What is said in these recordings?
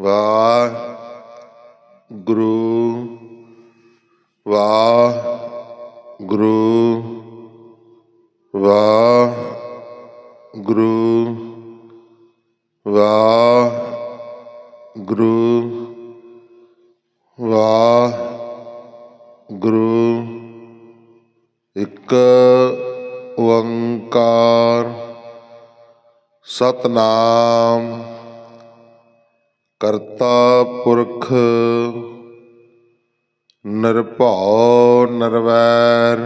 ਵਾਹਿਗੁਰੂ ਵਾਹਿਗੁਰੂ ਵਾਹਿਗੁਰੂ ਵਾਹਿਗੁਰੂ ਵਾਹਿਗੁਰੂ। ਇੱਕ ਓੰਕਾਰ ਸਤਨਾਮ ਪੁਰਖ ਨਿਰਭਉ ਨਿਰਵੈਰ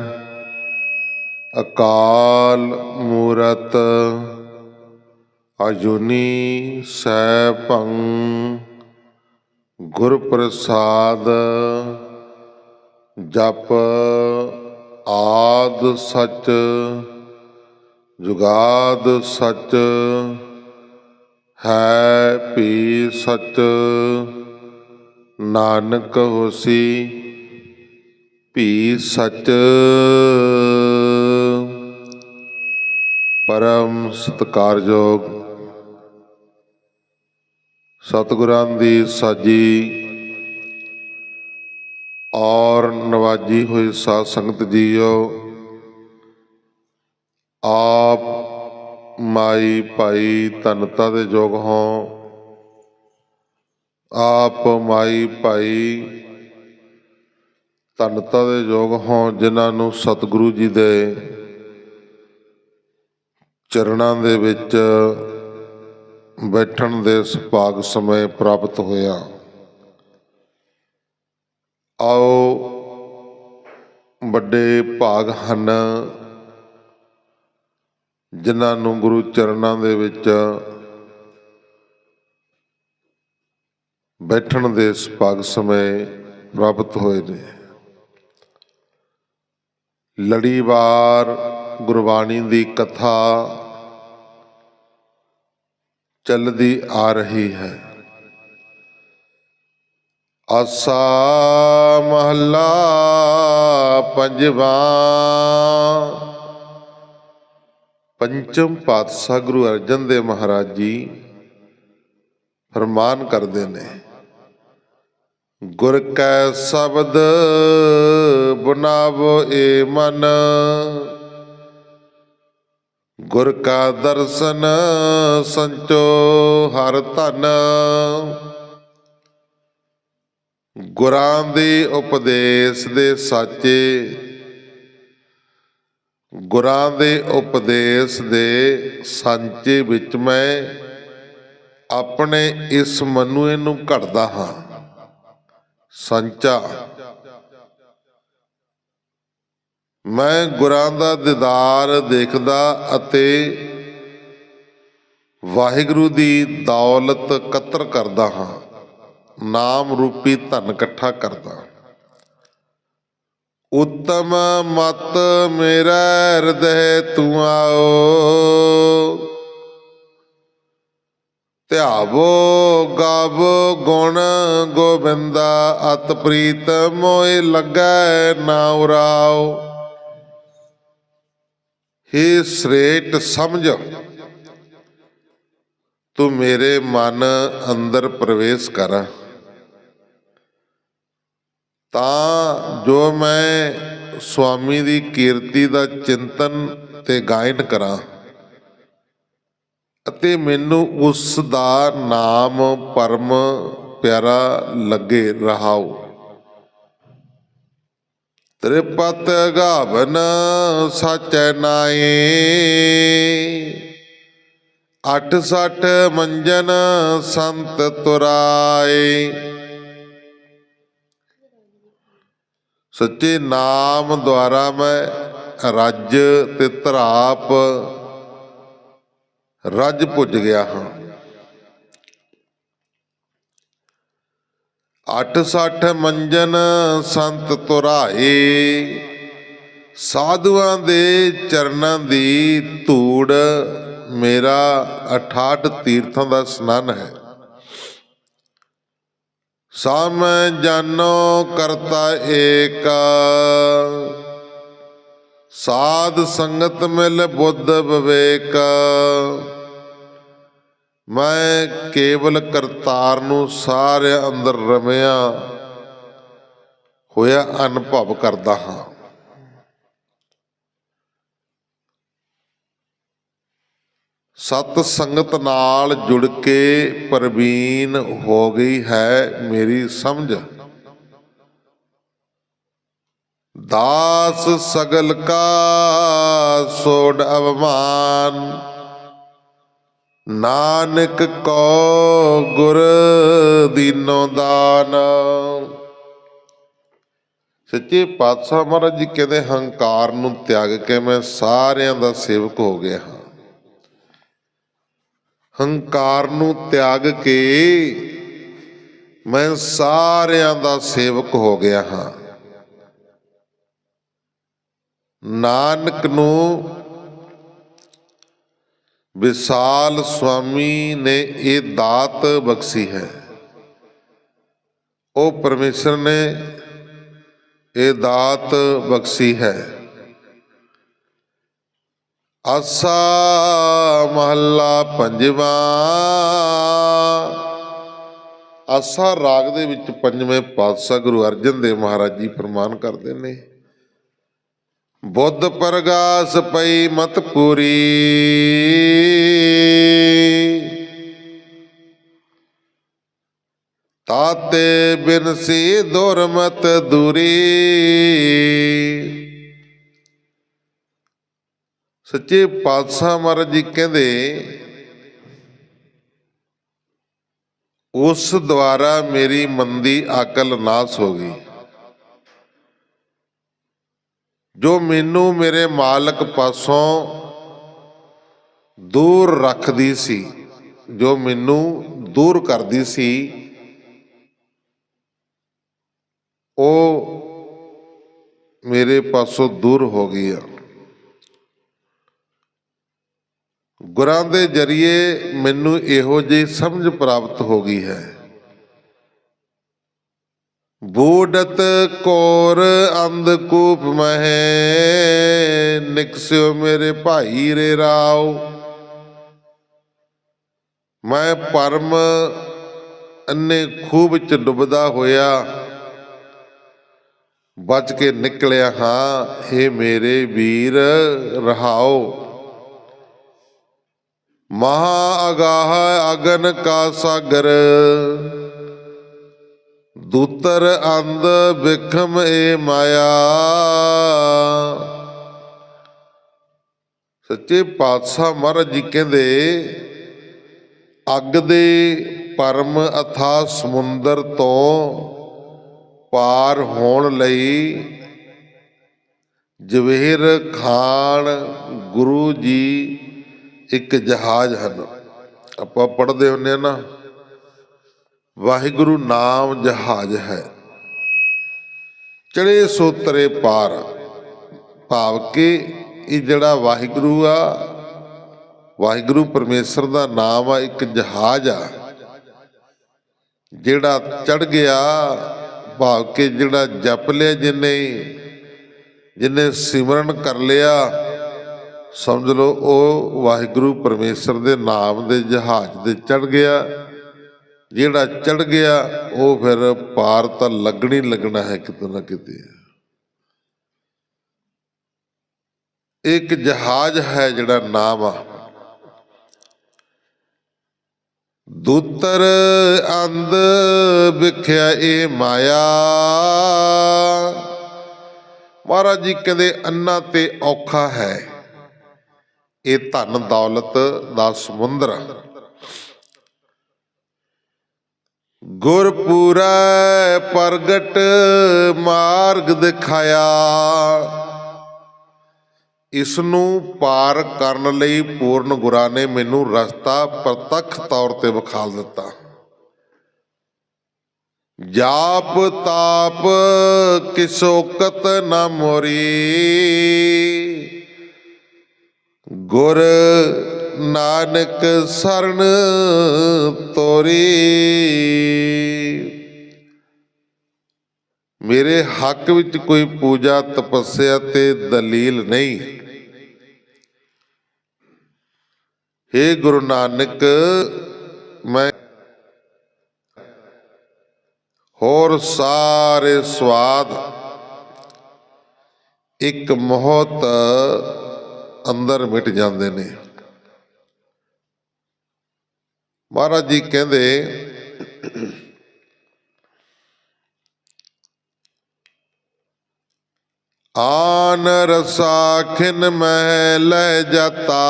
ਅਕਾਲ ਮੂਰਤ ਅਜੂਨੀ ਸੈਭੰ ਗੁਰ ਪ੍ਰਸਾਦ ਜਪ ਆਦ ਸਚ ਜੁਗਾਦ ਸਚ ਹੈ ਵੀ ਸਚ, ਨਾਨਕ ਹੋਸੀ ਵੀ ਸਚ। ਪਰਮ ਸਤਕਾਰਯੋਗ ਸਤਿਗੁਰਾਂ ਦੀ ਸਾਜੀ ਔਰ ਨਵਾਜੀ ਹੋਈ ਸਾਧ ਸੰਗਤ ਜੀਓ, ਆਪ ਮਾਈ ਭਾਈ ਤਨਤਾ ਦੇ ਜੋਗ ਹੋ। ਆਪ ਮਾਈ ਭਾਈ ਤਨਤਾ ਦੇ ਜੋਗ ਹੋ ਜਿਨ੍ਹਾਂ ਨੂੰ ਸਤਿਗੁਰੂ ਜੀ ਦੇ ਚਰਨਾਂ ਦੇ ਵਿੱਚ ਬੈਠਣ ਦੇ ਸੁਭਾਗ ਸਮੇਂ ਪ੍ਰਾਪਤ ਹੋਇਆ। ਆਓ ਵੱਡੇ ਭਾਗ ਹਨ। ਜਿਨ੍ਹਾਂ ਨੂੰ ਗੁਰੂ ਚਰਨਾਂ ਦੇ ਵਿੱਚ ਬੈਠਣ ਦੇ ਸੁਭਾਗ ਸਮੇਂ ਪ੍ਰਾਪਤ ਹੋਏ ਨੇ। ਲੜੀਵਾਰ ਗੁਰਬਾਣੀ ਦੀ ਕਥਾ ਚੱਲਦੀ ਆ ਰਹੀ ਹੈ। ਆਸਾ ਮਹੱਲਾ ਪੰਜਵਾਂ ਪੰਚਮ ਪਾਤਸ਼ਾਹ ਗੁਰੂ ਅਰਜਨ ਦੇਵ ਮਹਾਰਾਜ ਜੀ ਫਰਮਾਨ ਕਰਦੇ ਨੇ, ਗੁਰ ਕੈ ਸ਼ਬਦ ਬਨਾਵੋ ਏ ਮਨ, ਗੁਰ ਕਾ ਦਰਸ਼ਨ ਸੰਚੋ ਹਰ ਧਨ, ਗੁਰਾਂ ਦੇ ਉਪਦੇਸ਼ ਦੇ ਸਾਚੇ ਗੁਰਾਂ ਦੇ ਉਪਦੇਸ਼ ਦੇ ਸਾਂਚੇ ਵਿੱਚ ਮੈਂ ਆਪਣੇ ਇਸ ਮਨੂਏ ਨੂੰ ਘੜਦਾ ਹਾਂ। ਸੰਚਾ ਮੈਂ ਗੁਰਾਂ ਦਾ ਦੀਦਾਰ ਦੇਖਦਾ ਅਤੇ ਵਾਹਿਗੁਰੂ ਦੀ ਦੌਲਤ ਕਤਰ ਕਰਦਾ ਹਾਂ। ਨਾਮ ਰੂਪੀ ਧਨ ਇਕੱਠਾ ਕਰਦਾ। ਉਤਮ ਮਤ ਮੇਰਾ ਹਿਰਦੈ ਤੂੰ ਆਓ। ਧਿਆਵੋ, ਗਾਵੋ ਗੁਣ ਗੋਬਿੰਦਾ, ਅਤ ਪ੍ਰੀਤ ਮੋਇ ਲੱਗੈ ਨਾ ਉਰਾਓ। ਹੀ ਸ੍ਰੇਟ ਸਮਝ, ਤੂੰ ਮੇਰੇ ਮਨ ਅੰਦਰ ਪ੍ਰਵੇਸ਼ ਕਰ। ਤਾਂ ਜੋ ਮੈਂ ਸੁਆਮੀ ਦੀ ਕੀਰਤੀ ਦਾ ਚਿੰਤਨ ਤੇ ਗਾਇਨ ਕਰਾਂ ਅਤੇ ਮੈਨੂੰ ਉਸ ਦਾ ਨਾਮ ਪਰਮ ਪਿਆਰਾ ਲੱਗੇ ਰਹਾਉ ਤ੍ਰਿਪਤ ਗਾਵਨ ਸਚੈ ਨਾਏ, ਅਠ ਸਠ ਮੰਜਨ ਸੰਤ ਤੁਰਾਏ। ਸੱਚੇ ਨਾਮ ਦੁਆਰਾ ਮੈਂ ਰੱਜ ਤੇ ਧਰਾਪ ਰੱਜ ਪੁੱਜ ਗਿਆ ਹਾਂ। ਅੱਠ ਸੱਠ ਮੰਜਨ ਸੰਤ ਤੁਰਾਏ ਸਾਧੂਆਂ ਦੇ ਚਰਨਾਂ ਦੀ ਧੂੜ, ਮੇਰਾ 68 ਤੀਰਥਾਂ ਦਾ ਸਨਾਨ ਹੈ। ਸਮ ਜਾਨੋ ਕਰਤਾ ਏਕ। ਸਾਧ ਸੰਗਤ ਮਿਲ ਬੁੱਧ ਵਿਵੇਕ। ਮੈਂ ਕੇਵਲ ਕਰਤਾਰ ਨੂੰ ਸਾਰੇ ਅੰਦਰ ਰਮਿਆ, ਹੋਇਆ ਅਨੁਭਵ ਕਰਦਾ ਹਾਂ। ਸਤ ਸੰਗਤ ਨਾਲ ਜੁੜ ਕੇ ਪ੍ਰਵੀਨ ਹੋ ਗਈ ਹੈ ਮੇਰੀ ਸਮਝ। ਦਾਸ ਸਗਲ ਕਾ ਸੋੜ ਅਵਮਾਨ, ਨਾਨਕ ਕੋ ਗੁਰ ਦੀਨੋ ਦਾਨ। ਸੱਚੇ ਪਾਤਸ਼ਾਹ ਮਹਾਰਾਜ ਜੀ ਕਹਿੰਦੇ, ਹੰਕਾਰ ਨੂੰ ਤਿਆਗ ਕੇ ਮੈਂ ਸਾਰਿਆਂ ਦਾ ਸੇਵਕ ਹੋ ਗਿਆ ਹਾਂ। ਹੰਕਾਰ ਨੂੰ ਤਿਆਗ ਕੇ ਮੈਂ ਸਾਰਿਆਂ ਦਾ ਸੇਵਕ ਹੋ ਗਿਆ ਹਾਂ। ਨਾਨਕ ਨੂੰ ਵਿਸਾਲ ਸੁਆਮੀ ਨੇ ਇਹ ਦਾਤ ਬਖਸ਼ੀ ਹੈ। ਉਹ ਪਰਮੇਸ਼ਰ ਨੇ ਇਹ ਦਾਤ ਬਖਸ਼ੀ ਹੈ। ਆਸਾ ਮਹੱਲਾ ਪੰਜਵਾਂ। ਆਸਾ ਰਾਗ ਦੇ ਵਿੱਚ ਪੰਜਵੇਂ ਪਾਤਸ਼ਾਹ ਗੁਰੂ ਅਰਜਨ ਦੇਵ ਮਹਾਰਾਜ ਜੀ ਫਰਮਾਨ ਕਰਦੇ ਨੇ, ਬੁੱਧ ਪ੍ਰਗਾਸ ਪਈ ਮਤ ਪੂਰੀ। ਤਾਤੇ ਬਿਨਸੀ ਦੁਰਮਤ ਦੂਰੀ। ਸੱਚੇ ਪਾਤਸ਼ਾਹ ਮਹਾਰਾਜ ਜੀ ਕਹਿੰਦੇ, ਉਸ ਦੁਆਰਾ ਮੇਰੀ ਮੰਦੀ ਅਕਲ ਨਾਸ ਹੋ ਗਈ। ਜੋ ਮੈਨੂੰ ਮੇਰੇ ਮਾਲਕ ਪਾਸੋਂ ਦੂਰ ਰੱਖਦੀ ਸੀ, ਜੋ ਮੈਨੂੰ ਦੂਰ ਕਰਦੀ ਸੀ, ਉਹ ਮੇਰੇ ਪਾਸੋਂ ਦੂਰ ਹੋ ਗਈ ਆ। ਗੁਰਾਂ ਦੇ ਜਰੀਏ ਮੈਨੂੰ ਇਹੋ ਜਿਹੀ ਸਮਝ ਪ੍ਰਾਪਤ ਹੋ ਗਈ ਹੈ। ਬੂਡਤ ਕੋਰ ਅੰਧਕੂਪ ਮਹਿ, ਨਿਕਸਿਓ ਮੇਰੇ ਭਾਈ ਰੇ ਰਾਓ। ਮੈਂ ਪਰਮ ਅੰਨੇ ਖੂਬ ਚ ਡੁੱਬਦਾ ਹੋਇਆ, ਬਚ ਕੇ ਨਿਕਲਿਆ ਹਾਂ हे ਮੇਰੇ ਵੀਰ ਰਹਾਓ। ਮਹਾ ਅਗਾਹ ਅਗਨ ਕਾ ਸਾਗਰ। ਦੂਤਰ ਅੰਧ ਵਿਖਮ ਏ ਮਾਇਆ। ਸੱਚੇ ਪਾਤਸ਼ਾਹ ਮਹਾਰਾਜ ਜੀ ਕਹਿੰਦੇ, ਅੱਗ ਦੇ ਪਰਮ ਅਥਾ ਸਮੁੰਦਰ ਤੋਂ ਪਾਰ ਹੋਣ ਲਈ ਜਵੇਰ ਖਾਨ ਗੁਰੂ ਜੀ ਇੱਕ ਜਹਾਜ਼ ਹਨ। ਆਪਾਂ ਪੜਦੇ ਹੁੰਦੇ ਆ ਨਾ, ਵਾਹਿਗੁਰੂ ਨਾਮ ਜਹਾਜ਼ ਹੈ। ਚੜੇ ਸੋਤਰੇ ਪਾਰ, ਭਾਵ ਕਿ ਇਹ ਜਿਹੜਾ ਵਾਹਿਗੁਰੂ ਆ, ਵਾਹਿਗੁਰੂ ਪਰਮੇਸ਼ਰ ਦਾ ਨਾਮ ਆ, ਇੱਕ ਜਹਾਜ਼ ਆ। ਜਿਹੜਾ ਚੜ ਗਿਆ, ਭਾਵ ਕਿ ਜਿਹੜਾ ਜਪ ਲਿਆ ਜਿਨੇ ਜਿਨੇ ਸਿਮਰਨ ਕਰ ਲਿਆ ਸਮਝ ਲਓ, ਉਹ ਵਾਹਿਗੁਰੂ ਪਰਮੇਸ਼ਰ ਦੇ ਨਾਮ ਦੇ ਜਹਾਜ਼ ਤੇ ਚੜ ਗਿਆ। ਜਿਹੜਾ ਚੜ ਗਿਆ, ਉਹ ਫਿਰ ਪਾਰ ਤਾਂ ਲੱਗਣੀ ਲੱਗਣਾ ਹੈ ਕਿਤੇ ਨਾ ਕਿਤੇ। ਇੱਕ ਜਹਾਜ਼ ਹੈ ਜਿਹੜਾ ਨਾਮ ਆ। ਦੂਤਰ ਅੰਧ ਵਿਖਿਆ ਇਹ ਮਾਇਆ। ਮਹਾਰਾਜ ਜੀ ਕਹਿੰਦੇ, ਅੰਨਾ ਤੇ ਔਖਾ ਹੈ। ਇਹ ਧਨ ਦੌਲਤ ਦਾ ਸਮੁੰਦਰ। ਗੁਰਪੂਰਾ ਪ੍ਰਗਟ ਮਾਰਗ ਦਿਖਾਇਆ। ਇਸ ਨੂੰ ਪਾਰ ਕਰਨ ਲਈ ਪੂਰਨ ਗੁਰਾਂ ਨੇ ਮੈਨੂੰ ਰਸਤਾ ਪ੍ਰਤੱਖ ਤੌਰ ਤੇ ਵਿਖਾਲ ਦਿੱਤਾ। ਜਾਪ ਤਾਪ ਕਿਸੋਕਤ ਨਾ ਮੋਰੀ। ਗੁਰ ਨਾਨਕ ਸਰਨ ਤੋਰੀ। ਮੇਰੇ ਹੱਕ ਵਿੱਚ ਕੋਈ ਪੂਜਾ ਤਪੱਸਿਆ ਤੇ ਦਲੀਲ ਨਹੀਂ। हे ਗੁਰੂ ਨਾਨਕ, ਮੈਂ ਹੋਰ ਸਾਰੇ ਸਵਾਦ, ਇੱਕ ਮੋਹਤ ਅੰਦਰ ਮਿਟ ਜਾਂਦੇ ਨੇ। ਮਹਾਰਾਜ ਜੀ ਕਹਿੰਦੇ, ਆਨ ਰਸਾ ਮਹਿ ਲੈ ਜਾਤਾ।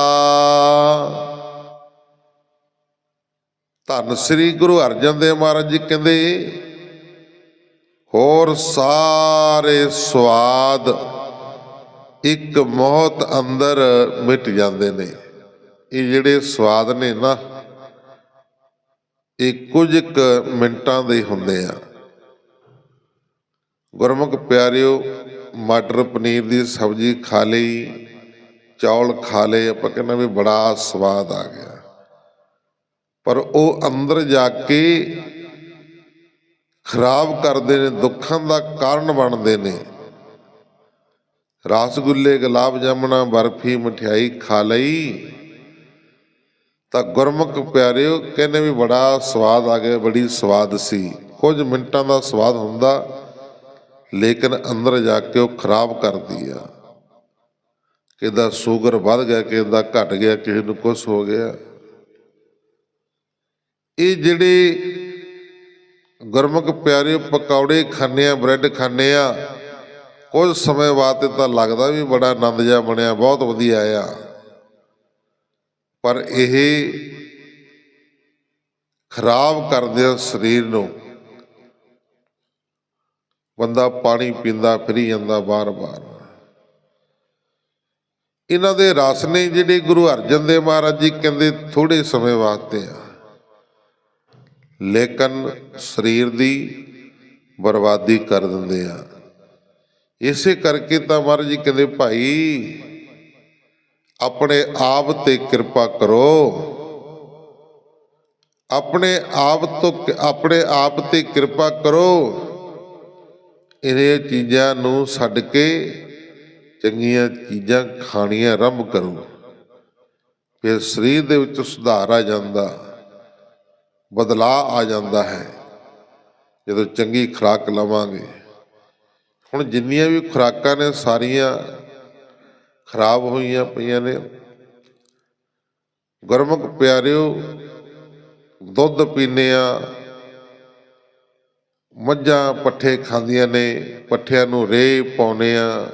ਧੰਨ ਸ੍ਰੀ ਗੁਰੂ ਅਰਜਨ ਦੇਵ ਮਹਾਰਾਜ ਜੀ ਕਹਿੰਦੇ, ਹੋਰ ਸਾਰੇ ਸਵਾਦ ਇੱਕ ਮੌਤ ਅੰਦਰ ਮਿਟ ਜਾਂਦੇ ਨੇ। ਇਹ ਜਿਹੜੇ ਸਵਾਦ ਨੇ ਨਾ, ਇਹ ਕੁਝ ਕੁ ਮਿੰਟਾਂ ਦੇ ਹੁੰਦੇ ਆ। ਗੁਰਮੁਖ ਪਿਆਰਿਓ, ਮਟਰ ਪਨੀਰ ਦੀ ਸਬਜ਼ੀ ਖਾ ਲਈ, ਚੌਲ ਖਾ ਲਏ, ਆਪਾਂ ਕਹਿੰਦੇ ਵੀ ਬੜਾ ਸਵਾਦ ਆ ਗਿਆ। ਪਰ ਉਹ ਅੰਦਰ ਜਾ ਕੇ ਖਰਾਬ ਕਰਦੇ ਨੇ, ਦੁੱਖਾਂ ਦਾ ਕਾਰਨ ਬਣਦੇ ਨੇ। ਰਸਗੁੱਲੇ, ਗੁਲਾਬ ਜਾਮਣਾ, ਬਰਫੀ, ਮਠਿਆਈ ਖਾ ਲਈ। ਤਾਂ ਗੁਰਮੁਖ ਪਿਆਰਿਓ, ਕਹਿੰਦੇ ਵੀ ਬੜਾ ਸਵਾਦ ਆ ਗਿਆ, ਬੜੀ ਸਵਾਦ ਸੀ। ਕੁਝ ਮਿੰਟਾਂ ਦਾ ਸਵਾਦ ਹੁੰਦਾ, ਲੇਕਿਨ ਅੰਦਰ ਜਾ ਕੇ ਉਹ ਖਰਾਬ ਕਰਦੀ ਆ। ਕਿਦਾ ਸ਼ੂਗਰ ਵੱਧ ਗਿਆ ਕਿਸੇ ਦਾ ਘਟ ਗਿਆ, ਕਿਸੇ ਨੂੰ ਕੁਝ ਹੋ ਗਿਆ। ਇਹ ਜਿਹੜੇ ਗੁਰਮੁਖ ਪਿਆਰੇ ਪਕੌੜੇ ਖਾਂਦੇ ਆ, ਬ੍ਰੈਡ ਖਾਂਦੇ ਆ ਕੁਝ ਸਮੇਂ ਬਾਅਦ ਤੇ ਤਾਂ ਲੱਗਦਾ ਵੀ ਬੜਾ ਆਨੰਦ ਜਿਹਾ ਬਣਿਆ, ਬਹੁਤ ਵਧੀਆ ਆ। ਪਰ ਇਹ ਖਰਾਬ ਕਰਦੇ ਆ ਸਰੀਰ ਨੂੰ ਬੰਦਾ ਪਾਣੀ ਪੀਂਦਾ, ਫਿਰੀ ਜਾਂਦਾ ਬਾਰ-ਬਾਰ। ਇਹਨਾਂ ਦੇ ਰਸ ਨੇ ਜਿਹੜੇ ਗੁਰੂ ਅਰਜਨ ਦੇਵ ਮਹਾਰਾਜ ਜੀ ਕਹਿੰਦੇ ਥੋੜੇ ਸਮੇਂ ਵਾਸਤੇ ਆ। ਲੇਕਿਨ ਸਰੀਰ ਦੀ ਬਰਬਾਦੀ ਕਰ ਦਿੰਦੇ ਆ। ਇਸੇ ਕਰਕੇ ਤਾਂ ਮਹਾਰਾਜ ਜੀ ਕਹਿੰਦੇ ਭਾਈ, ਆਪਣੇ ਆਪ ਤੇ ਕਿਰਪਾ ਕਰੋ। ਆਪਣੇ ਆਪ ਤੋਂ ਆਪਣੇ ਆਪ ਤੇ ਕਿਰਪਾ ਕਰੋ। ਇਹ ਚੀਜ਼ਾਂ ਨੂੰ ਛੱਡ ਕੇ ਚੰਗੀਆਂ ਚੀਜ਼ਾਂ ਖਾਣੀਆਂ ਆਰੰਭ ਕਰੋ। ਫਿਰ ਸਰੀਰ ਦੇ ਵਿੱਚ ਸੁਧਾਰ ਆ ਜਾਂਦਾ, ਬਦਲਾਅ ਆ ਜਾਂਦਾ ਹੈ। ਜਦੋਂ ਚੰਗੀ ਖੁਰਾਕ ਲਵਾਂਗੇ ਹੁਣ ਜਿੰਨੀਆਂ ਵੀ ਖੁਰਾਕਾਂ ਨੇ ਸਾਰੀਆਂ ਖਰਾਬ ਹੋਈਆਂ ਪਈਆਂ ਨੇ ਗੁਰਮੁਖ ਪਿਆਰਿਓ ਦੁੱਧ ਪੀਨੇ ਆ, ਮੱਝਾਂ ਪੱਠੇ ਖਾਂਦੀਆਂ ਨੇ, ਪੱਠਿਆਂ ਨੂੰ ਰੇ ਪਾਉਨੇ ਆ,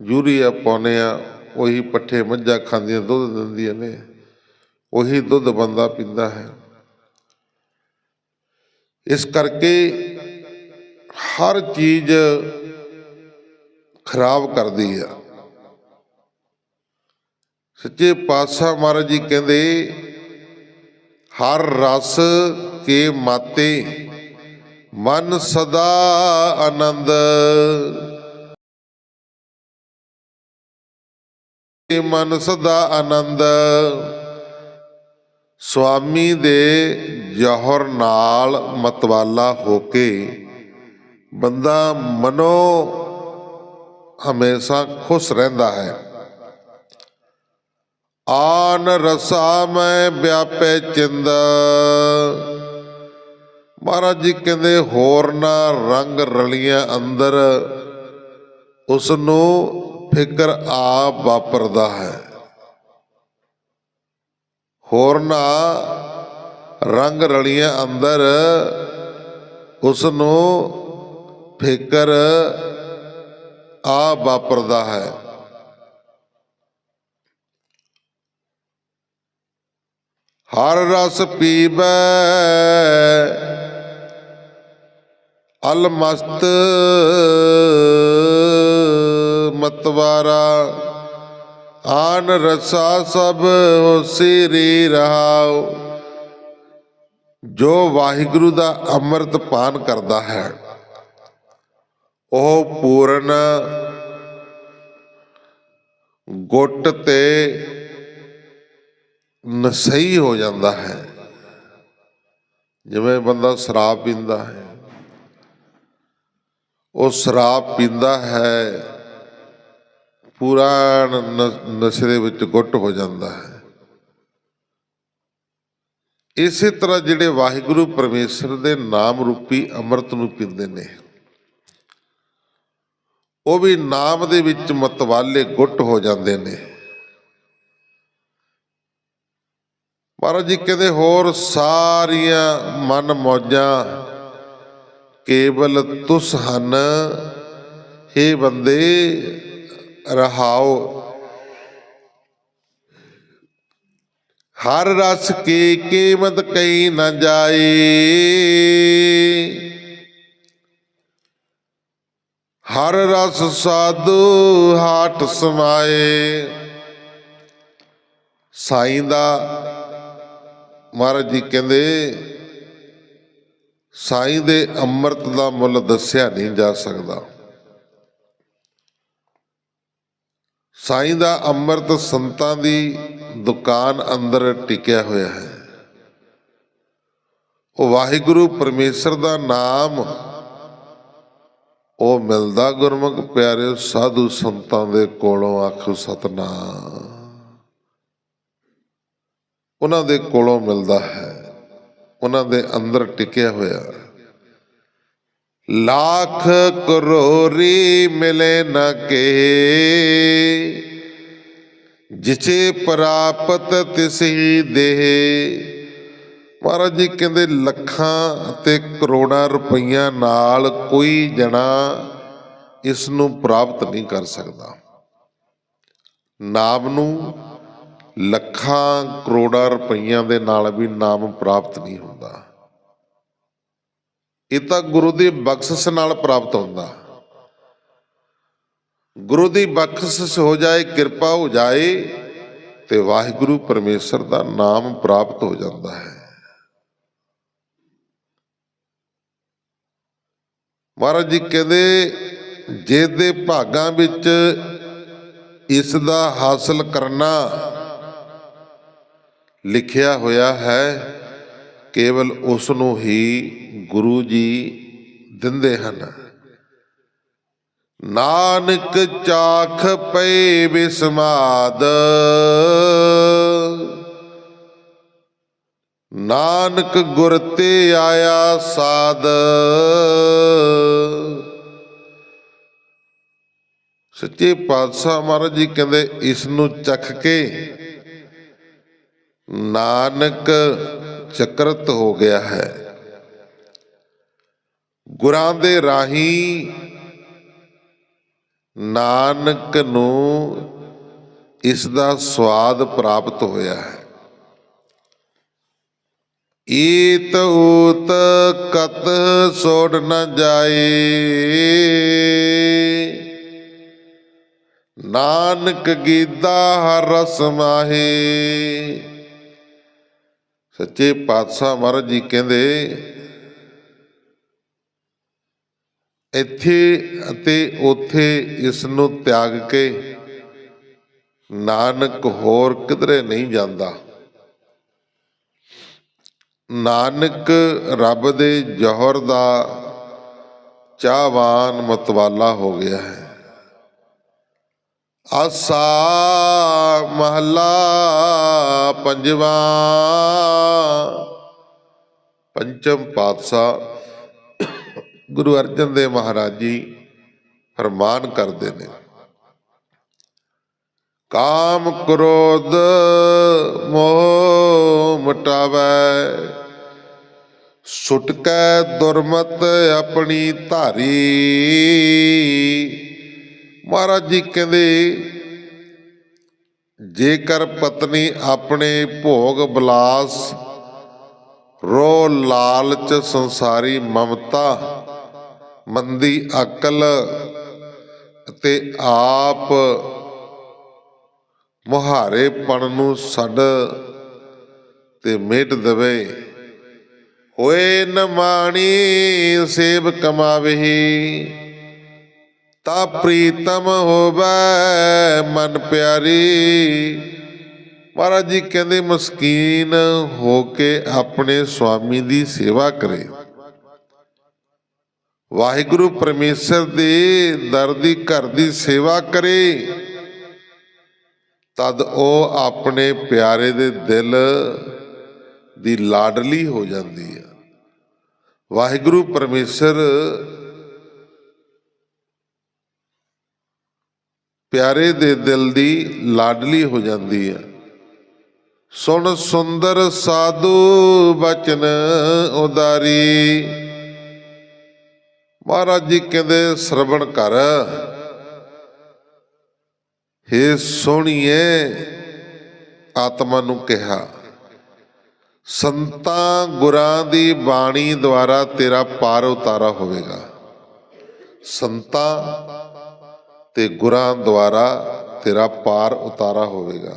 ਯੂਰੀਆ ਪਾਉਨੇ ਆ, ਉਹੀ ਪੱਠੇ ਮੱਝਾਂ ਖਾਂਦੀਆਂ, ਦੁੱਧ ਦਿੰਦੀਆਂ ਨੇ, ਉਹੀ ਦੁੱਧ ਬੰਦਾ ਪੀਂਦਾ ਹੈ। ਇਸ ਕਰਕੇ ਹਰ ਚੀਜ਼ ਖਰਾਬ ਕਰਦੀ ਆ ਸੱਚੇ ਪਾਤਸ਼ਾਹ ਮਹਾਰਾਜ ਜੀ ਕਹਿੰਦੇ, ਹਰ ਰਸ ਕੇ ਮਾਤੇ, ਮਨ ਸਦਾ ਆਨੰਦ। ਮਨ ਸਦਾ ਆਨੰਦ। ਸੁਆਮੀ ਦੇ ਜੋਹਰ ਨਾਲ ਮਤਵਾਲਾ ਹੋ ਕੇ ਬੰਦਾ ਮਨੋ ਹਮੇਸ਼ਾ ਖੁਸ਼ ਰਹਿੰਦਾ ਹੈ। ਆਨ ਰਸਾ ਮੈਂ ਵਿਆਪੇ ਚਿੰਦ। ਮਹਾਰਾਜ ਜੀ ਕਹਿੰਦੇ, ਹੋਰ ਨਾ ਰੰਗ ਰਲੀਆਂ ਅੰਦਰ ਉਸ ਨੂੰ ਫਿਕਰ ਆਪ ਵਾਪਰਦਾ ਹੈ। ਹੋਰ ਨਾ ਰੰਗ ਰਲੀਆਂ ਅੰਦਰ ਉਸ ਨੂੰ ਫਿਕਰ ਆ ਵਾਪਰਦਾ ਹੈ। ਹਰ ਰਸ ਪੀਬੈ ਅਲਮਸਤ ਮਤਵਾਰਾ, ਆਨ ਰਸਾ ਸਭ ਹੋਸੀ ਰਹਾਉ। ਜੋ ਵਾਹਿਗੁਰੂ ਦਾ ਅੰਮ੍ਰਿਤ ਪਾਨ ਕਰਦਾ ਹੈ। ਉਹ ਪੂਰਨ ਗੁੱਟ ਤੇ ਨਸਈ ਹੋ ਜਾਂਦਾ ਹੈ। ਜਿਵੇਂ ਬੰਦਾ ਸ਼ਰਾਬ ਪੀਂਦਾ ਹੈ। ਉਹ ਸ਼ਰਾਬ ਪੀਂਦਾ ਹੈ ਪੂਰਾ ਨਸ਼ੇ ਦੇ ਵਿੱਚ ਗੁੱਟ ਹੋ ਜਾਂਦਾ ਹੈ। ਇਸੇ ਤਰ੍ਹਾਂ ਜਿਹੜੇ ਵਾਹਿਗੁਰੂ ਪਰਮੇਸ਼ਰ ਦੇ ਨਾਮ ਰੂਪੀ ਅੰਮ੍ਰਿਤ ਨੂੰ ਪੀਂਦੇ ਨੇ। ਉਹ ਵੀ ਨਾਮ ਦੇ ਵਿੱਚ ਮਤਵਾਲੇ ਗੁੱਟ ਹੋ ਜਾਂਦੇ ਨੇ। ਮਹਾਰਾਜ ਜੀ ਕਹਿੰਦੇ, ਹੋਰ ਸਾਰੀਆਂ ਮਨ ਮੌਜਾਂ ਕੇਵਲ ਤੁਸ ਹਨ हे ਬੰਦੇ ਰਹਾਓ। ਹਰ ਰਸ ਕੀ ਕੀਮਤ ਕਈ ਨਾ ਜਾਏ। ਹਰ ਰਸ ਸਾਧੂ ਹਾਟ ਸਮਾਏ। ਸਾਈਂ ਦਾ ਮਹਾਰਾਜ ਜੀ ਕਹਿੰਦੇ, ਸਾਈਂ ਦੇ ਅੰਮ੍ਰਿਤ ਦਾ ਮੁੱਲ ਦੱਸਿਆ ਨਹੀਂ ਜਾ ਸਕਦਾ। ਸਾਈਂ ਦਾ ਅੰਮ੍ਰਿਤ ਸੰਤਾਂ ਦੀ ਦੁਕਾਨ ਅੰਦਰ ਟਿਕਿਆ ਹੋਇਆ ਹੈ। ਉਹ ਵਾਹਿਗੁਰੂ ਪਰਮੇਸ਼ਰ ਦਾ ਨਾਮ ਉਹ ਮਿਲਦਾ ਗੁਰਮੁਖ ਪਿਆਰੇ, ਸਾਧੂ ਸੰਤਾਂ ਦੇ ਕੋਲੋਂ ਆਖੋ ਸਤਨਾਮ। ਉਹਨਾਂ ਦੇ ਕੋਲੋਂ ਮਿਲਦਾ ਹੈ, ਉਹਨਾਂ ਦੇ ਅੰਦਰ ਟਿਕਿਆ ਹੋਇਆ। ਲੱਖ ਕਰੋਰੀ ਮਿਲੇ ਨਾ ਕੇ ਜਿਸੇ ਪ੍ਰਾਪਤ ਤਿਸਹੀ ਦੇਹ। ਮਹਾਰਾਜ ਜੀ ਕਹਿੰਦੇ ਲੱਖਾਂ ਤੇ ਕਰੋੜਾਂ ਰੁਪਈਆਂ ਨਾਲ ਕੋਈ ਜਣਾ ਇਸ ਨੂੰ ਪ੍ਰਾਪਤ ਨਹੀਂ ਕਰ ਸਕਦਾ। ਨਾਮ ਨੂੰ ਲੱਖਾਂ ਕਰੋੜਾਂ ਰੁਪਈਆਂ ਦੇ ਨਾਲ ਵੀ ਨਾਮ ਪ੍ਰਾਪਤ ਨਹੀਂ ਹੁੰਦਾ। ਇਹ ਤਾਂ ਗੁਰੂ ਦੀ ਬਖਸ਼ਿਸ਼ ਨਾਲ ਪ੍ਰਾਪਤ ਹੁੰਦਾ। ਗੁਰੂ ਦੀ ਬਖਸ਼ਿਸ਼ ਹੋ ਜਾਏ, ਕਿਰਪਾ ਹੋ ਜਾਏ ਤੇ ਵਾਹਿਗੁਰੂ ਪਰਮੇਸ਼ਰ ਦਾ ਨਾਮ ਪ੍ਰਾਪਤ ਹੋ ਜਾਂਦਾ ਹੈ। ਮਹਾਰਾਜ ਜੀ ਕਹਿੰਦੇ, ਜੇ ਦੇ ਭਾਗਾਂ ਵਿੱਚ ਇਸ ਦਾ ਹਾਸਲ ਕਰਨਾ ਲਿਖਿਆ ਹੋਇਆ ਹੈ, ਕੇਵਲ ਉਸ ਨੂੰ ਹੀ ਗੁਰੂ ਜੀ ਦਿੰਦੇ ਹਨ। ਨਾਨਕ ਚਾਖ ਪਏ ਬਿਸਮਾਦ। ਨਾਨਕ ਗੁਰ ਤੇ ਆਇਆ ਸਾਧ। ਸੱਚੇ ਪਾਤਸ਼ਾਹ ਮਹਾਰਾਜ ਜੀ ਕਹਿੰਦੇ, ਇਸ ਨੂੰ ਚੱਖ ਕੇ ਨਾਨਕ ਚਕਰਤ ਹੋ ਗਿਆ ਹੈ। ਗੁਰਾਂ ਦੇ ਰਾਹੀਂ ਨਾਨਕ ਨੂੰ ਇਸ ਦਾ ਸਵਾਦ ਪ੍ਰਾਪਤ ਹੋਇਆ ਹੈ। ਈਤ ਊਤ ਕਤ ਸੋੜ ਨ ਜਾਏ। ਨਾਨਕ ਗੀਦਾ ਹਰ ਰਸ ਮਾਹੇ। ਸੱਚੇ ਪਾਤਸ਼ਾਹ ਮਹਾਰਾਜ ਜੀ ਕਹਿੰਦੇ, ਇੱਥੇ ਅਤੇ ਉਥੇ ਇਸ ਨੂੰ ਤਿਆਗ ਕੇ ਨਾਨਕ ਹੋਰ ਕਿਧਰੇ ਨਹੀਂ ਜਾਂਦਾ। ਨਾਨਕ ਰੱਬ ਦੇ ਜੋਹਰ ਦਾ ਚਾਹਵਾਨ ਮਤਵਾਲਾ ਹੋ ਗਿਆ ਹੈ। ਆਸਾ ਮਹਲਾ ਪੰਜਵਾ, ਪੰਚਮ ਪਾਤਸ਼ਾਹ ਗੁਰੂ ਅਰਜਨ ਦੇਵ ਮਹਾਰਾਜ ਜੀ ਫਰਮਾਨ ਕਰਦੇ ਨੇ, ਕਾਮ ਕ੍ਰੋਧ ਮੋਹ ਮਟਾਵੈ। ਸੁਟਕੈ ਦੁਰਮਤ ਆਪਣੀ ਧਾਰੀ। ਮਹਾਰਾਜ ਜੀ ਕਹਿੰਦੇ, ਜੇਕਰ ਪਤਨੀ ਆਪਣੇ ਭੋਗ ਬਲਾਸ ਰੋ ਲਾਲਚ ਸੰਸਾਰੀ ਮਮਤਾ, ਮੰਦੀ ਅਕਲ ਅਤੇ ਆਪ ਮੁਹਾਰੇ ਪਣ ਨੂੰ ਛੱਡ ਤੇ ਮੇਟ ਦਵੇ। ਹੋਏ ਨ ਸੇਵ ਕਮਾਵਹੀ। ਤਾ ਪ੍ਰੀਤਮ ਹੋਵੇ ਮਨ ਪਿਆਰੀ। ਮਹਾਰਾਜ ਜੀ ਕਹਿੰਦੇ, ਮਸਕੀਨ ਹੋ ਕੇ ਆਪਣੇ ਸੁਆਮੀ ਦੀ ਸੇਵਾ ਕਰੇ। ਵਾਹਿਗੁਰੂ ਪਰਮੇਸ਼ਰ ਦੇ ਦਰ ਦੀ ਘਰ ਦੀ ਸੇਵਾ ਕਰੇ। ਤਦ ਉਹ ਆਪਣੇ ਪਿਆਰੇ ਦੇ ਦਿਲ ਦੀ ਲਾਡਲੀ ਹੋ ਜਾਂਦੀ ਆ। ਵਾਹਿਗੁਰੂ ਪਰਮੇਸ਼ਰ ਪਿਆਰੇ ਦੇ ਦਿਲ ਦੀ ਲਾਡਲੀ ਹੋ ਜਾਂਦੀ ਹੈ ਸੁਣ ਸੁੰਦਰ ਸਾਧੂ ਬਚਨ ਉਦਾਰੀ। ਮਹਾਰਾਜ ਜੀ ਕਹਿੰਦੇ, ਸਰਵਣ ਕਰ। ਹੇ ਸੋਹਣੀਏ, ਆਤਮਾ ਨੂੰ ਕਿਹਾ। ਸੰਤਾਂ ਗੁਰਾਂ ਦੀ ਬਾਣੀ ਦੁਆਰਾ ਤੇਰਾ ਪਾਰ ਉਤਾਰਾ ਹੋਵੇਗਾ। ਸੰਤਾਂ ਤੇ ਗੁਰਾਂ ਦੁਆਰਾ ਤੇਰਾ ਪਾਰ ਉਤਾਰਾ ਹੋਵੇਗਾ।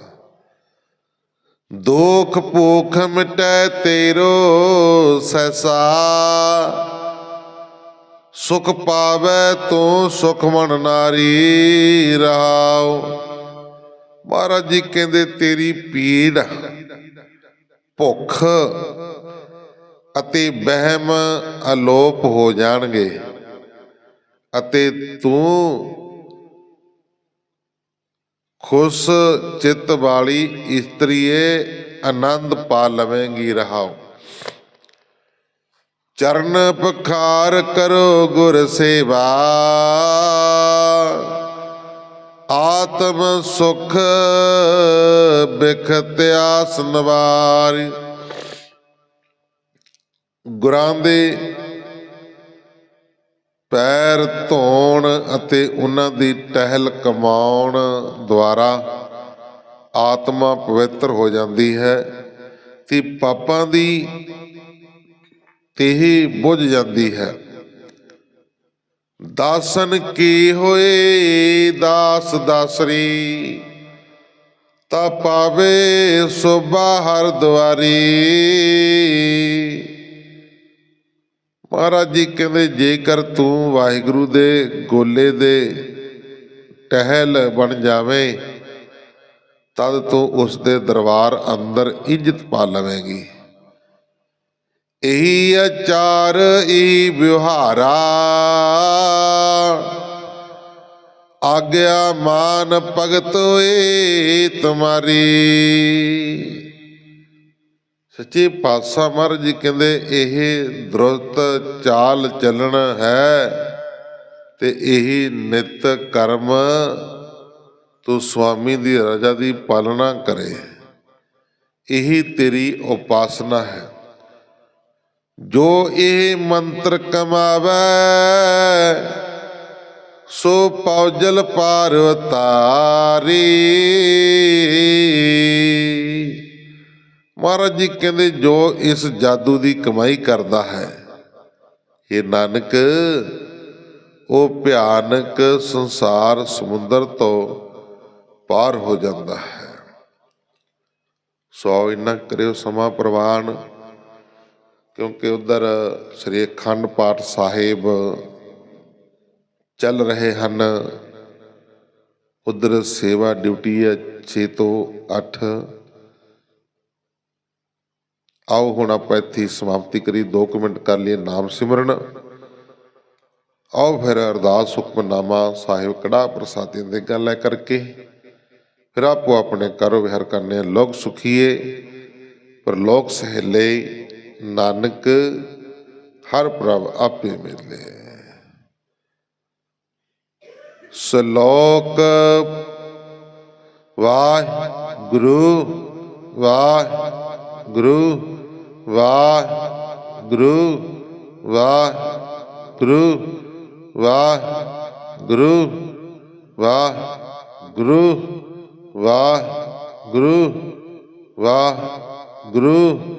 ਦੋਖ ਭੂਖ ਮਿਟੈ ਤੇਰੋ ਸੈਸਾ ਸੁਖ ਪਾਵੈ ਤੂੰ ਸੁਖ ਮਨ ਨਾਰੀ ਰਹਾਉ। ਮਹਾਰਾਜ ਜੀ ਕਹਿੰਦੇ ਤੇਰੀ ਪੀੜ ਭੁੱਖ ਅਤੇ ਵਹਿਮ ਅਲੋਪ ਹੋ ਜਾਣਗੇ ਅਤੇ ਤੂੰ ਖੁਸ਼ ਚਿੱਤ ਵਾਲੀ ਇਸਤਰੀਏ ਆਨੰਦ ਪਾ ਲਵੇਂਗੀ ਰਹਾਓ ਚਰਨ ਪਖਾਰ ਕਰੋ ਗੁਰ ਸੇਵਾ। ਆਤਮ ਸੁਖ ਬਿਖਤ ਆਸ ਗੁਰਾਂ ਦੇ ਪੈਰ ਧੋਣ ਅਤੇ ਉਹਨਾਂ ਦੀ ਟਹਿਲ ਕਮਾਉਣ ਦੁਆਰਾ ਆਤਮਾ ਪਵਿੱਤਰ ਹੋ ਜਾਂਦੀ ਹੈ ਤੇ ਪਾਪਾਂ ਦੀ ਤੇਹੀ ਬੁੱਝ ਜਾਂਦੀ ਹੈ। ਦਾਸਨ ਕੀ ਹੋਏ ਦਾਸ ਦਾਸਰੀ? ਤਾ ਪਾਵੇ ਸੋਭਾ ਹਰ ਦੁਆਰੀ ਮਹਾਰਾਜ ਜੀ ਕਹਿੰਦੇ, ਜੇਕਰ ਤੂੰ ਵਾਹਿਗੁਰੂ ਦੇ ਗੋਲੇ ਦੇ ਟਹਿਲ ਬਣ ਜਾਵੇਂ, ਤਦ ਤੂੰ ਉਸ ਦੇ ਦਰਬਾਰ ਅੰਦਰ ਇੱਜ਼ਤ ਪਾ ਲਵੇਂਗੀ। ਇਹੀ ਆਚਾਰ ਈ ਵਿਵਹਾਰਾ ਆਗਿਆ ਮਾਨ ਭਗਤ ਏ ਤੁਮਾਰੀ ਸੱਚੇ ਪਾਤਸ਼ਾਹ ਮਹਾਰਾਜ ਜੀ ਕਹਿੰਦੇ, ਇਹ ਦਰੁਸਤ ਚਾਲ ਚੱਲਣ ਹੈ ਤੇ ਇਹ ਨਿਤ ਕਰਮ ਤੂੰ ਸੁਆਮੀ ਦੀ ਰਜਾ ਦੀ ਪਾਲਣਾ ਕਰੇ। ਇਹੀ ਤੇਰੀ ਉਪਾਸਨਾ ਹੈ। ਜੋ ਇਹ ਮੰਤਰ ਕਮਾਵੇ, ਸੋ ਪੌਜਲ ਪਾਰ ਉਤਾਰੀ ਮਹਾਰਾਜ ਜੀ ਕਹਿੰਦੇ, ਜੋ ਇਸ ਜਾਦੂ ਦੀ ਕਮਾਈ ਕਰਦਾ ਹੈ, ਇਹ ਨਾਨਕ, ਉਹ ਭਿਆਨਕ ਸੰਸਾਰ ਸਮੁੰਦਰ ਤੋਂ ਪਾਰ ਹੋ ਜਾਂਦਾ ਹੈ। ਸੋ ਇੰਨਾ ਕਰਿਓ ਸਮਾਂ ਪ੍ਰਵਾਨ। ਕਿਉਂਕਿ ਉਧਰ ਸ੍ਰੀ ਅਖੰਡ ਪਾਠ ਸਾਹਿਬ ਚੱਲ ਰਹੇ ਹਨ। ਉਧਰ ਸੇਵਾ ਡਿਊਟੀ ਹੈ 6 ਤੋਂ 8 ਆਓ ਹੁਣ ਆਪਾਂ ਇੱਥੇ ਹੀ ਸਮਾਪਤੀ ਕਰੀ 2 ਮਿੰਟ ਕਰ ਲਈਏ ਨਾਮ ਸਿਮਰਨ। ਆਓ ਫਿਰ ਅਰਦਾਸ ਹੁਕਮਨਾਮਾ ਸਾਹਿਬ ਕੜਾ ਪ੍ਰਸਾਦਿਆਂ ਦੇ ਗੱਲ ਲੈ ਕਰਕੇ। ਫਿਰ ਆਪੋ ਆਪਣੇ ਕਰੋ ਵਿਹਾਰ ਕਰਨੇ ਲੋਕ ਸੁਖੀਏ ਪਰ ਲੋਕ ਸਹਿਲੇ ਨਾਨਕ, ਹਰ ਪ੍ਰਭ ਆਪੇ ਮਿਲੇ। ਸ਼ਲੋਕ, ਵਾਹਿਗੁਰੂ ਵਾਹਿਗੁਰੂ ਵਾਹਿਗੁਰੂ ਵਾਹਿਗੁਰੂ ਵਾਹਿਗੁਰੂ ਵਾਹਿਗੁਰੂ ਵਾਹਿਗੁਰੂ ਵਾਹਿਗੁਰੂ ਵਾਹਿਗੁਰੂ ਵਾਹਿਗੁਰੂ ਵਾਹਿਗੁਰੂ ਵਾਹਿਗੁਰੂ ਵਾਹਿਗੁਰੂ ਵਾਹਿਗੁਰੂ ਵਾਹਿਗੁਰੂ ਵਾਹਿਗੁਰੂ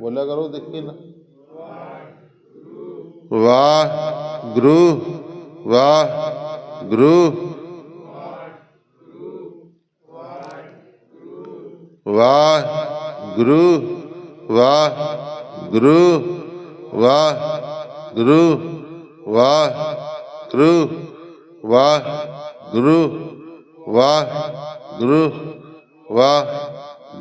ਬੋਲਿਆ ਕਰੋ, ਦੇਖੀ ਨਾ। ਵਾਹਿਗੁਰੂ ਵਾਹਿਗੁਰੂ ਵਾਹਿਗੁਰੂ ਵਾਹਿਗੁਰੂ ਵਾਹਿਗੁਰੂ ਵਾਹਿਗੁਰੂ ਵਾਹਿਗੁਰੂ ਵਾਹਿਗੁਰੂ ਵਾਹਿਗੁਰੂ ਵਾਹਿਗੁਰੂ ਵਾਹਿਗੁਰੂ ਵਾਹਿਗੁਰੂ ਵਾਹਿਗੁਰੂ ਵਾਹਿਗੁਰੂ ਵਾਹ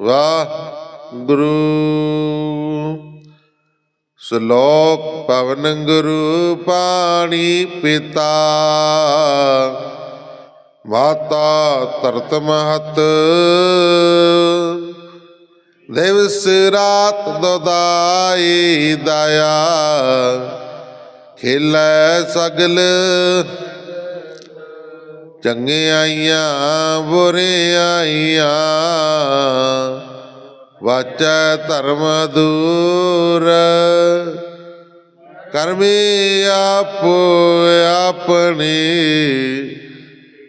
ਵਾਹਿਗੁਰੂ। ਸ਼ਲੋਕ ਪਵਨ ਗੁਰੂ ਪਾਣੀ ਪਿਤਾ। ਮਾਤਾ ਤਰਤ ਮਹਤ। ਦਿਵਸ ਰਾਤ ਦੁਦਾਈ ਦਇਆ। ਖੇਲੇ ਸਗਲ ਚੰਗਿਆਈਆਂ ਬੁਰਿਆਈਆਂ ਵਾਚੈ ਧਰਮ ਦੂਰ। ਕਰਮੀ ਆਪੋ ਆਪਣੀ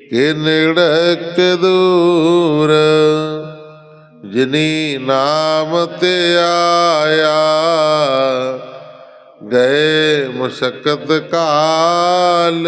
ਕਿ ਨਿੜਕ ਦੂਰ। ਜਿਨੀ ਨਾਮ ਤੇ ਆਇਆ, ਗਏ ਮੁਸ਼ਕਤ ਕਾਲ।